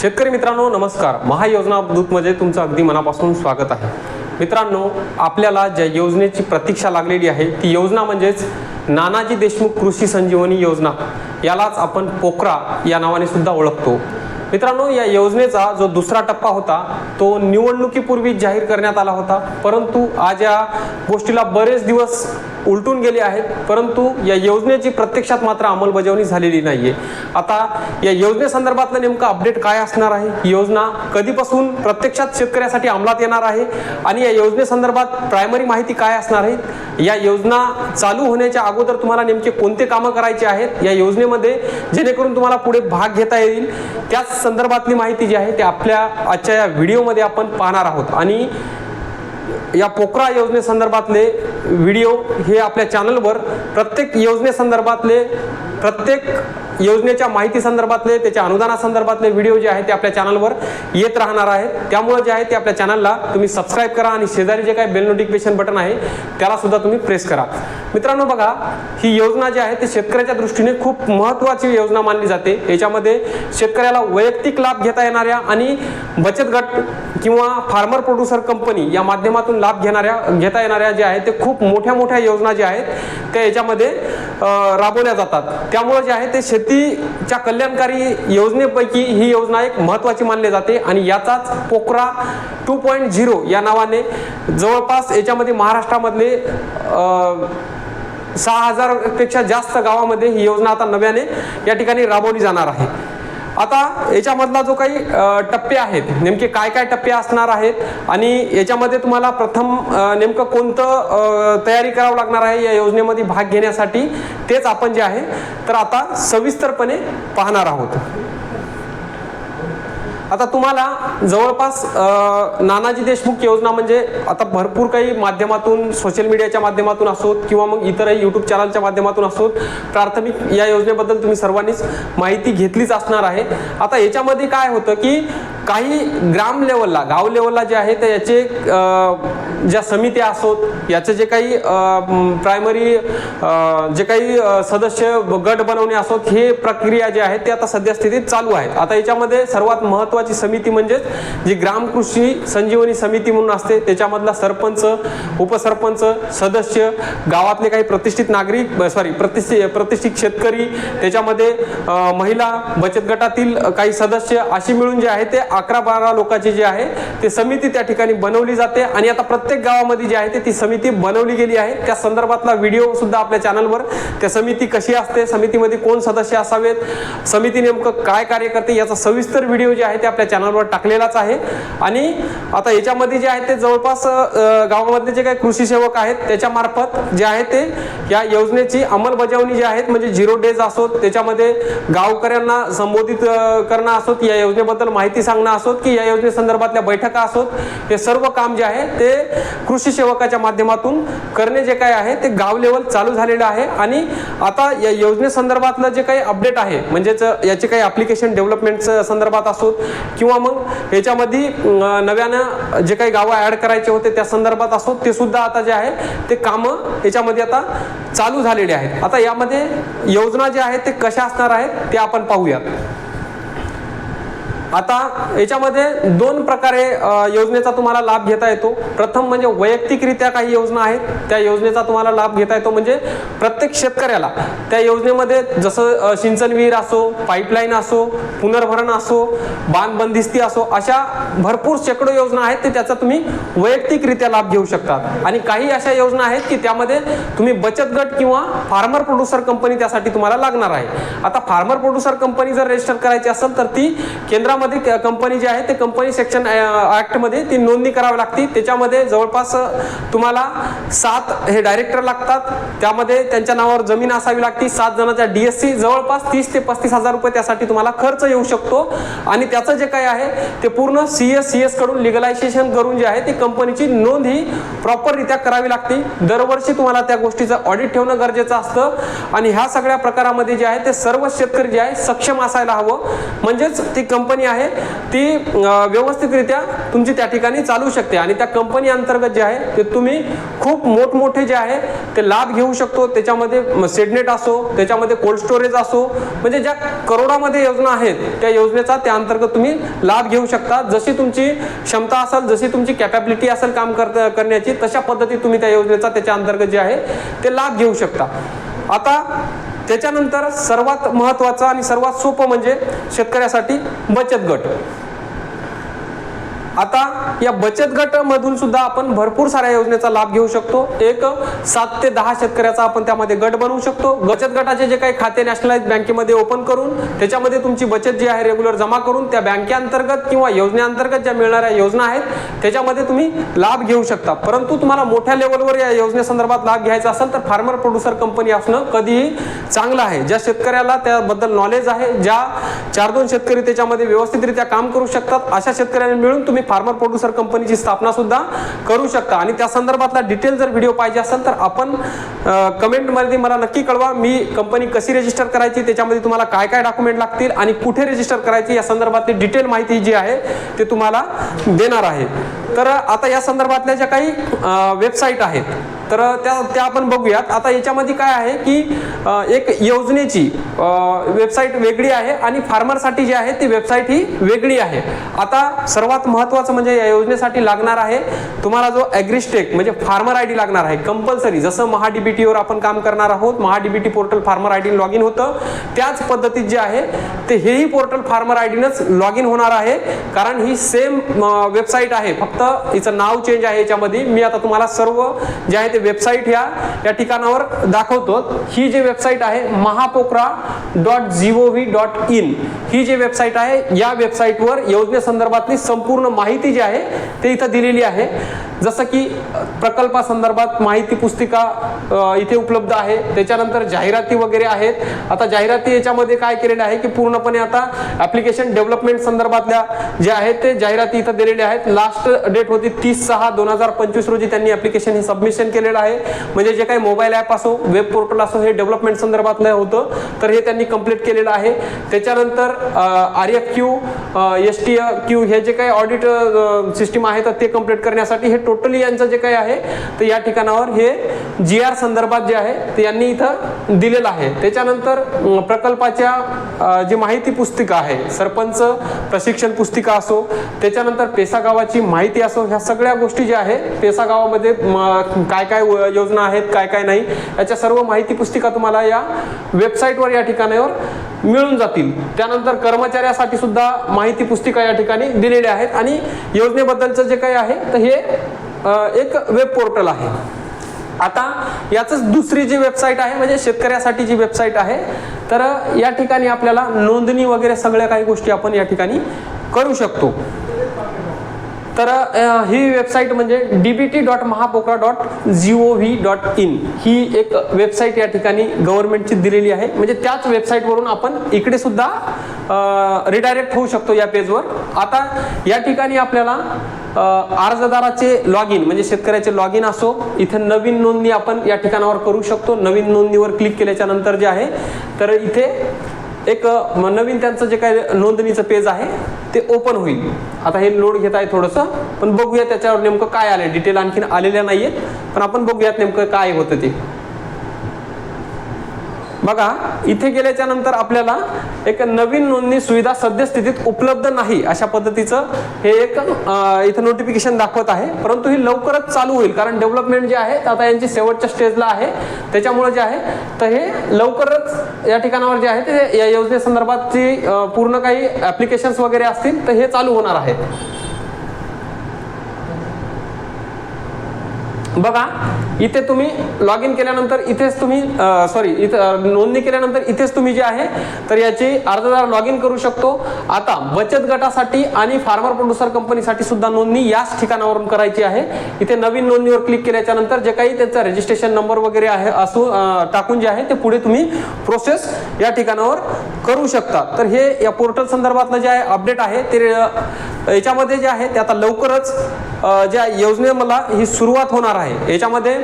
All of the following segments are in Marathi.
शेतकरी मित्रांनो नमस्कार. महायोजना दूतमध्ये म्हणजे तुमचं अगदी मनापासून स्वागत आहे. मित्रांनो आपल्याला ज्या योजनेची प्रतीक्षा लागलेली आहे ती योजना म्हणजेच नानाजी देशमुख कृषी संजीवनी योजना. यालाच आपण पोकरा या नावाने सुद्धा ओळखतो. मित्रांनो या योजनेचा जो दुसरा टप्पा होता तो निवडणुकीपूर्वी जाहीर करण्यात आला होता. परंतु आज या गोष्टीला बरेच दिवस उलटून गेले आहेत परंतु या योजनेची प्रत्यक्षात मात्र अंमलबजावणी झालेली नाही आहे आता या योजनेसंदर्भातलं नेमकं अपडेट काय असणार आहे? योजना कधीपासून प्रत्यक्षात शेतकऱ्यासाठी अंमलात येणार आहे? आणि या योजनेसंदर्भात प्रायमरी माहिती काय असणार आहे? या योजना चालू होण्याच्या अगोदर तुम्हाला नेमके कोणते कामं करायचे आहेत? या योजनेमध्ये जेणेकरून तुम्हाला पुढे भाग घेता येईल. त्याच संदर्भातली माहिती जी आहे ते आपल्या आजच्या या व्हिडिओमध्ये आपण पाहणार आहोत. आणि या पोकरा योजनेसंदर्भातले व्हिडिओ हे आपल्या चॅनलवर प्रत्येक योजनेसंदर्भातले प्रत्येक योजनेच्या माहिती संदर्भातले त्याच्या अनुदानासंदर्भातले व्हिडिओ जे आहेत ते आपल्या चॅनलवर येत राहणार आहेत. त्यामुळे जे आहे ते आपल्या चॅनलला तुम्ही सबस्क्राईब करा आणि शेजारी जे काही बेल नोटिफिकेशन बटन आहे त्याला सुद्धा तुम्ही प्रेस करा. मित्रांनो बघा ही योजना जी आहे ती शेतकऱ्याच्या दृष्टीने खूप महत्त्वाची योजना मानली जाते. याच्यामध्ये शेतकऱ्याला वैयक्तिक लाभ घेता येणाऱ्या आणि बचत गट किंवा फार्मर प्रोड्युसर कंपनी या माध्यमातून लाभ घेणाऱ्या घेता येणाऱ्या ज्या आहेत ते खूप मोठ्या मोठ्या योजना ज्या आहेत त्या याच्यामध्ये राबवल्या जातात. त्यामुळे जे आहे ते शेतीच्या कल्याणकारी योजनेपैकी ही योजना एक महत्त्वाची मानली जाते आणि याचाच पोकरा टू पॉईंट झिरो या नावाने जवळपास याच्यामध्ये महाराष्ट्रामधले सहा हजारपेक्षा जास्त गावामध्ये ही योजना आता नव्याने या ठिकाणी राबवली जाणार आहे. आता याच्यामधला जो काही टप्पे आहेत नेमके काय काय टप्पे असणार आहेत आणि याच्यामध्ये तुम्हाला प्रथम नेमकं कोणतं तयारी करावं लागणार आहे या योजनेमध्ये भाग घेण्यासाठी तेच आपण जे आहे तर आता सविस्तरपणे पाहणार आहोत. आता तुम्हाला जवळपास नानाजी देशमुख योजना म्हणजे आता भरपूर काही माध्यमातून सोशल मीडियाच्या माध्यमातून असोत किंवा मग इतरही यूट्यूब चॅनलच्या माध्यमातून असोत प्राथमिक या योजनेबद्दल तुम्ही सर्वांनीच माहिती घेतलीच असणार आहे. आता याच्यामध्ये काय होतं की काही ग्राम लेवलला गाव लेवलला जे आहे तर याचे ज्या समित्या असोत याचे जे काही प्रायमरी जे काही सदस्य गट बनवणे असोत हे प्रक्रिया जे आहे ते आता सध्या स्थितीत चालू आहेत. आता याच्यामध्ये सर्वात महत्वाची समिती म्हणजेच जी ग्राम कृषी संजीवनी समिती म्हणून असते त्याच्यामधला सरपंच उपसरपंच सदस्य गावातले काही प्रतिष्ठित नागरिक सॉरी प्रतिष्ठित प्रतिष्ठित शेतकरी त्याच्यामध्ये महिला बचत गटातील काही सदस्य अशी मिळून जे आहे ते अकरा बारा लोकांची जी आहे ते समिती त्या ठिकाणी बनवली जाते. आणि आता प्रत्येक प्रत्येक गावामध्ये जी आहे ते ती समिती बनवली गेली आहे. त्या संदर्भातला व्हिडिओ सुद्धा आपल्या चॅनलवर. त्या समिती कशी असते समितीमध्ये कोण सदस्य असावेत समिती नेमकं काय कार्य करते याचा सविस्तर व्हिडिओ जे आहे ते आपल्या चॅनलवर टाकलेलाच आहे. आणि आता याच्यामध्ये जे आहे ते जवळपास गावामधले जे काही कृषी सेवक आहेत त्याच्यामार्फत जे आहे ते या योजनेची अंमलबजावणी जी आहेत म्हणजे झिरो डेज असोत त्याच्यामध्ये गावकऱ्यांना संबोधित करणं असोत या योजनेबद्दल माहिती सांगणं असोत की या योजनेसंदर्भातल्या बैठका असोत हे सर्व काम जे आहे ते कृषी सेवकाच्या माध्यमातून करणे जे काय आहे ते गाव लेवल चालू झालेलं आहे. आणि आता या योजनेसंदर्भातलं जे काही अपडेट आहे म्हणजेच याचे काही ॲप्लिकेशन डेव्हलपमेंट संदर्भात असोत किंवा मग याच्यामध्ये नव्यानं जे काही गावं ॲड करायचे होते त्या संदर्भात असोत ते सुद्धा आता जे आहे ते कामं याच्यामध्ये आता चालू झालेले आहेत. आता यामध्ये योजना जे आहेत ते कशा असणार आहेत ते आपण पाहूयात. आता याच्यामध्ये दोन प्रकारे योजनेचा तुम्हाला लाभ घेता येतो. प्रथम म्हणजे वैयक्तिकरित्या काही योजना आहेत. त्या योजनेचा तुम्हाला लाभ घेता येतो म्हणजे प्रत्येक शेतकऱ्याला. त्या योजनेमध्ये जसं सिंचन विहीर असो पाईपलाईन असो पुनर्भरण असो बांधबंदिस्ती असो अशा भरपूर शेकडो योजना आहेत ते त्याचा तुम्ही वैयक्तिकरित्या लाभ घेऊ शकतात आणि काही अशा योजना आहेत की त्यामध्ये तुम्ही बचत गट किंवा फार्मर प्रोड्युसर कंपनी त्यासाठी तुम्हाला लागणार आहे. आता फार्मर प्रोड्युसर कंपनी जर रजिस्टर करायची असेल तर ती केंद्रामध्ये कंपनी जी आहे ते कंपनी सेक्शन ॲक्टमध्ये ती नोंदणी करावी लागते. त्याच्यामध्ये जवळपास तुम्हाला सात हे डायरेक्टर लागतात. त्यामध्ये त्यांच्या नावावर जमीन असावी लागते. सात जणांचा डीएससी जवळपास तीस ते पस्तीस हजार रुपये त्यासाठी तुम्हाला खर्च येऊ शकतो. आणि त्याचं जे काही आहे ते पूर्ण सी एस सी एसकडून लिगलायझेशन करून जे आहे ती कंपनीची नोंद ही प्रॉपररित्या करावी लागते. दरवर्षी तुम्हाला त्या गोष्टीचं ऑडिट ठेवणं गरजेचं असतं. आणि ह्या सगळ्या प्रकारामध्ये जे आहे ते सर्व शेतकरी जे आहे सक्षम असायला हवं. म्हणजेच ती कंपनी आहे ती व्यवस्थितरित्या तुमची त्या ठिकाणी चालू शकते. आणि त्या कंपनी अंतर्गत जे आहे ते तुम्ही खूप मोठमोठे जे आहे ते लाभ घेऊ शकतो. त्याच्यामध्ये सेडनेट असो त्याच्यामध्ये कोल्ड स्टोरेज असो म्हणजे ज्या करोडामध्ये योजना आहेत त्या योजनेचा त्या अंतर्गत तुम्ही लाभ घेऊ शकता. जशी तुमची क्षमता असेल जशी तुमची कॅपॅबिलिटी असेल काम करता करण्याची तशा पद्धतीत तुम्ही त्या योजनेचा त्याच्या अंतर्गत जे आहे ते लाभ घेऊ शकता. आता त्याच्यानंतर सर्वात महत्त्वाचं आणि सर्वात सोपं म्हणजे शेतकऱ्यासाठी बचत गट. आता या बचत गटामधून सुद्धा आपण भरपूर साऱ्या योजनेचा लाभ घेऊ शकतो. एक सात ते दहा शेतकऱ्याचा आपण त्यामध्ये गट बनवू शकतो. बचत गटाचे जे काही खाते नॅशनलाइज बँकेमध्ये ओपन करून त्याच्यामध्ये तुमची बचत जी आहे रेग्युलर जमा करून त्या बँकेअंतर्गत किंवा योजनेअंतर्गत ज्या मिळणाऱ्या योजना आहेत त्याच्यामध्ये तुम्ही लाभ घेऊ शकता. परंतु तुम्हाला मोठ्या लेवलवर या योजनेसंदर्भात लाभ घ्यायचा असेल तर फार्मर प्रोड्युसर कंपनी असणं कधीही चांगलं आहे. ज्या शेतकऱ्याला त्याबद्दल नॉलेज आहे ज्या चार दोन शेतकरी त्याच्यामध्ये व्यवस्थितरित्या काम करू शकतात अशा शेतकऱ्यांनी मिळून तुम्ही फार्मर प्रोड्युसर कंपनीची स्थापना सुद्धा करू शकता. आणि त्या संदर्भातला डिटेल जर व्हिडिओ पाहिजे असेल तर आपण कमेंटमध्ये मला नक्की कळवा. मी कंपनी कशी रजिस्टर करायची त्याच्यामध्ये तुम्हाला काय काय डॉक्युमेंट लागतील आणि कुठे रजिस्टर करायची या संदर्भातली डिटेल माहिती जी आहे ते तुम्हाला देणार आहे. तर आता या संदर्भातल्या ज्या काही वेबसाईट आहेत तर त्या त्या आपण बघूयात. आता याच्यामध्ये काय आहे की एक योजनेची वेबसाईट वेगळी आहे आणि फार्मरसाठी जी आहे ती वेबसाईट ही वेगळी आहे. आता सर्वात महत्त्वाचं म्हणजे या योजनेसाठी लागणार आहे तुम्हाला जो ॲग्रिस्टेक म्हणजे फार्मर आय डी लागणार आहे. कंपल्सरी जसं महाडीबीटीवर आपण काम करणार आहोत MahaDBT portal farmer I D log in होतं. त्याच पद्धतीत जे आहे ते हेही पोर्टल फार्मर आय डीनंच लॉग इन होणार आहे. कारण ही सेम वेबसाईट आहे. फक्त हिचं नाव चेंज आहे याच्यामध्ये. मी आता तुम्हाला सर्व जे आहे ते वेबसाईट ह्या या ठिकाणावर दाखवतो. ही जी वेबसाईट आहे MahaPOCRA dot G O V dot in ही जी वेबसाईट आहे या वेबसाईटवर योजनेसंदर्भातली संपूर्ण माहिती जी आहे ते इथं दिलेली आहे. जसं की प्रकल्पासंदर्भात माहिती पुस्तिका इथे उपलब्ध आहे. त्याच्यानंतर जाहिराती वगैरे आहेत. आता जाहिराती याच्यामध्ये काय केलेलं आहे की पूर्णपणे आता ऍप्लिकेशन डेव्हलपमेंट संदर्भातल्या जे आहेत ते जाहिराती इथं दिलेल्या आहेत. लास्ट डेट होती तीस सहा दोन हजार पंचवीस रोजी त्यांनी ऍप्लिकेशन हे सबमिशन केलेलं आहे. म्हणजे जे काही मोबाईल ॲप असो वेब पोर्टल असो हे डेव्हलपमेंट संदर्भातलं होतं. तर हे त्यांनी कंप्लीट केलेलं आहे. त्याच्यानंतर R F Q S T Q हे जे काही ऑडिट सिस्टीम आहे तर ते कंप्लीट करण्यासाठी हे टोटली यांचं जे काही आहे तर या ठिकाणावर हे जी आर संदर्भात जे आहे ते यांनी इथं दिलेलं आहे. त्याच्यानंतर प्रकल्पाच्या जी माहिती पुस्तिका आहे सरपंच प्रशिक्षण पुस्तिका असो त्याच्यानंतर पेसा गावाची माहिती असो ह्या सगळ्या गोष्टी ज्या आहे पेसा गावामध्ये काय काय योजना आहेत काय काय नाही याच्या सर्व माहिती पुस्तिका तुम्हाला या वेबसाईटवर या ठिकाणावर मिळून जातील. त्यानंतर कर्मचाऱ्यासाठी सुद्धा माहिती पुस्तिका या ठिकाणी दिलेल्या आहेत आणि योजनेबद्दलचं जे काही आहे तर हे एक वेब पोर्टल आहे. आता याच दुसरी जी वेबसाईट आहे म्हणजे शेतकऱ्यासाठी जी वेबसाईट आहे तर या ठिकाणी आपल्याला नोंदणी वगैरे सगळ्या काही गोष्टी आपण या ठिकाणी करू शकतो. तर ही वेबसाईट म्हणजे D B T dot MahaPOCRA dot G O V dot in ही एक वेबसाईट या ठिकाणी गव्हर्नमेंटची दिलेली आहे. म्हणजे त्याच वेबसाईटवरून आपण इकडे सुद्धा रिडायरेक्ट होऊ शकतो या पेजवर आता या ठिकाणी आपल्याला अर्जदाराचे लॉग इन म्हणजे शेतकऱ्याचे लॉग इन असो इथे नवीन नोंदणी आपण या ठिकाणावर करू शकतो. नवीन नोंदणीवर क्लिक केल्याच्यानंतर जे आहे तर इथे एक म- नवीन त्यांचं जे काही नोंदणीचं पेज आहे ते ओपन होईल. आता हे लोड घेत आहे थोडंसं पण बघूया त्याच्यावर नेमकं काय आलं डिटेल आणखीन आलेल्या नाहीयेत पण आपण बघूयात नेमकं काय होतं ते. बघा इथे गेल्याच्यानंतर आपल्याला एक नवीन नोंदणी सुविधा सद्यस्थितीत उपलब्ध नाही अशा पद्धतीचं हे एक इथं नोटिफिकेशन दाखवत आहे. परंतु ही लवकरच चालू होईल कारण डेव्हलपमेंट जे आहे आता यांची शेवटच्या स्टेजला आहे. त्याच्यामुळे जे आहे तर हे लवकरच या ठिकाणावर जे आहे ते या योजनेसंदर्भात पूर्ण काही ऍप्लिकेशन्स वगैरे असतील तर हे चालू होणार आहे. बघा इथे तुम्ही लॉग इन केल्यानंतर इथेच तुम्ही सॉरी इथं नोंदणी केल्यानंतर इथेच तुम्ही जे आहे तर याची अर्जदार लॉग इन करू शकतो. आता बचत गटासाठी आणि फार्मर प्रोड्युसर कंपनीसाठी सुद्धा नोंदणी याच ठिकाणावरून करायची आहे. इथे नवीन नोंदणीवर क्लिक केल्याच्यानंतर जे काही त्यांचा रजिस्ट्रेशन नंबर वगैरे आहे असू टाकून जे आहे ते पुढे तुम्ही प्रोसेस या ठिकाणावर करू शकता. तर हे या पोर्टल संदर्भातलं जे आहे अपडेट आहे ते याच्यामध्ये जे आहे ते आता लवकरच ज्या ज्या योजनेला ही सुरुवात होणार आहे याच्यामध्ये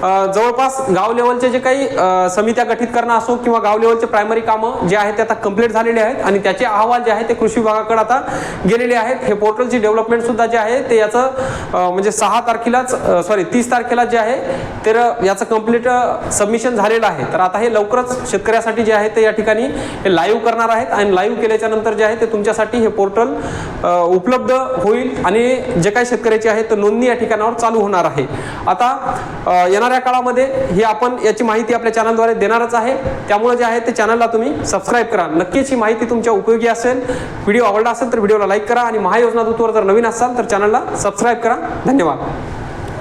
जवळपास गाव लेवलचे जे काही समित्या गठीत करणं असो किंवा गाव लेवलचे प्रायमरी कामं जे आहेत ते आता कंप्लीट झालेले आहेत आणि त्याचे अहवाल जे आहे ते कृषी विभागाकडे आता गेलेले आहेत. हे पोर्टलची डेव्हलपमेंट सुद्धा जे आहे ते याचं म्हणजे सहा तारखेलाच सॉरी तीस तारखेला जे आहे तर याचं कंप्लीट सबमिशन झालेलं आहे. तर आता हे लवकरच शेतकऱ्यासाठी जे आहे ते या ठिकाणी हे लाईव्ह करणार आहेत आणि लाईव्ह केल्याच्यानंतर जे आहे ते तुमच्यासाठी हे पोर्टल उपलब्ध होईल आणि जे काही शेतकऱ्याचे आहे तर नोंदणी या ठिकाणावर चालू होणार आहे. आता येणाऱ्या काळामध्ये ही आपण याची माहिती आपल्या चॅनलद्वारे देणारच आहे. त्यामुळे जे आहे ते चॅनलला तुम्ही सबस्क्राईब करा. नक्कीच ही माहिती तुमच्या उपयोगी असेल व्हिडिओ आवडला असेल तर व्हिडिओला लाईक करा आणि महायोजना दूतवर जर नवीन असाल तर चॅनलला सबस्क्राईब करा. धन्यवाद.